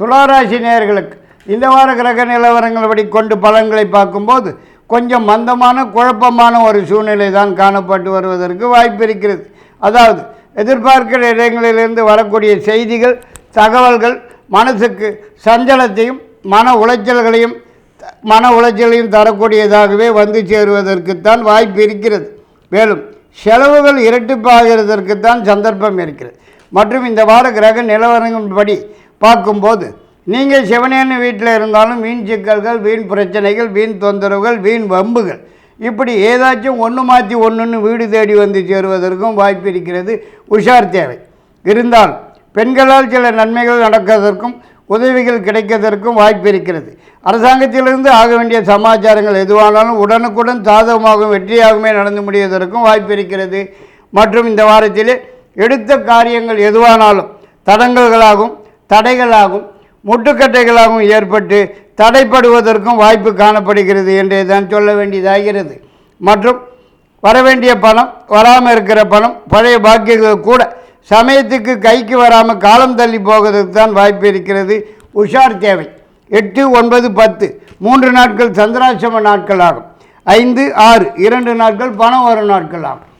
துளாராசி நேர்களுக்கு இந்த வார கிரக நிலவரங்கள்படி கொண்டு பலன்களை பார்க்கும்போது கொஞ்சம் மந்தமான குழப்பமான ஒரு சூழ்நிலை தான் காணப்பட்டு வருவதற்கு வாய்ப்பு இருக்கிறது. அதாவது எதிர்பார்க்கிற இடங்களிலிருந்து வரக்கூடிய செய்திகள் தகவல்கள் மனசுக்கு சஞ்சலத்தையும் மன உளைச்சல்களையும் மன உளைச்சலையும் தரக்கூடியதாகவே வந்து சேருவதற்குத்தான் வாய்ப்பு இருக்கிறது. மேலும் செலவுகள் இரட்டிப்பாகிறதற்குத்தான் சந்தர்ப்பம் இருக்கிறது. மற்றும் இந்த வார கிரக நிலவரங்களின்படி பார்க்கும்போது நீங்கள் சிவனேன்னு வீட்டில் இருந்தாலும் வீண் சிக்கல்கள் வீண் பிரச்சனைகள் வீண் தொந்தரவுகள் வீண் வம்புகள். இப்படி ஏதாச்சும் ஒன்று மாற்றி ஒன்றுன்னு வீடு தேடி வந்து சேருவதற்கும் வாய்ப்பு இருக்கிறது உஷார் தேவை. இருந்தால் பெண்களால் சில நன்மைகள் நடக்கிறதற்கும் உதவிகள் கிடைக்கிறதற்கும் வாய்ப்பு இருக்கிறது. அரசாங்கத்திலிருந்து ஆக வேண்டிய சமாச்சாரங்கள் எதுவானாலும் உடனுக்குடன் சாதகமாகவும் வெற்றியாகவுமே நடந்து முடிவதற்கும் வாய்ப்பு இருக்கிறது. மற்றும் இந்த வாரத்திலே எடுத்த காரியங்கள் எதுவானாலும் தடங்கல்களாகும் தடைகளாகும். முட்டுக்கட்டைகளாகவும் ஏற்பட்டு தடைப்படுவதற்கும் வாய்ப்பு காணப்படுகிறது என்றே தான் சொல்ல வேண்டியதாகிறது. மற்றும் வரவேண்டிய பணம் வராமல் இருக்கிற பணம் பழைய பாக்கியங்கள் கூட சமயத்துக்கு கைக்கு வராமல் காலம் தள்ளி போவதற்கு தான் வாய்ப்பு இருக்கிறது. உஷார் தேவை. எட்டு ஒன்பது பத்து மூன்று நாட்கள் சந்திராசிரம நாட்கள் ஆகும் ஐந்து ஆறு இரண்டு நாட்கள் பணம் வரும் நாட்கள் ஆகும்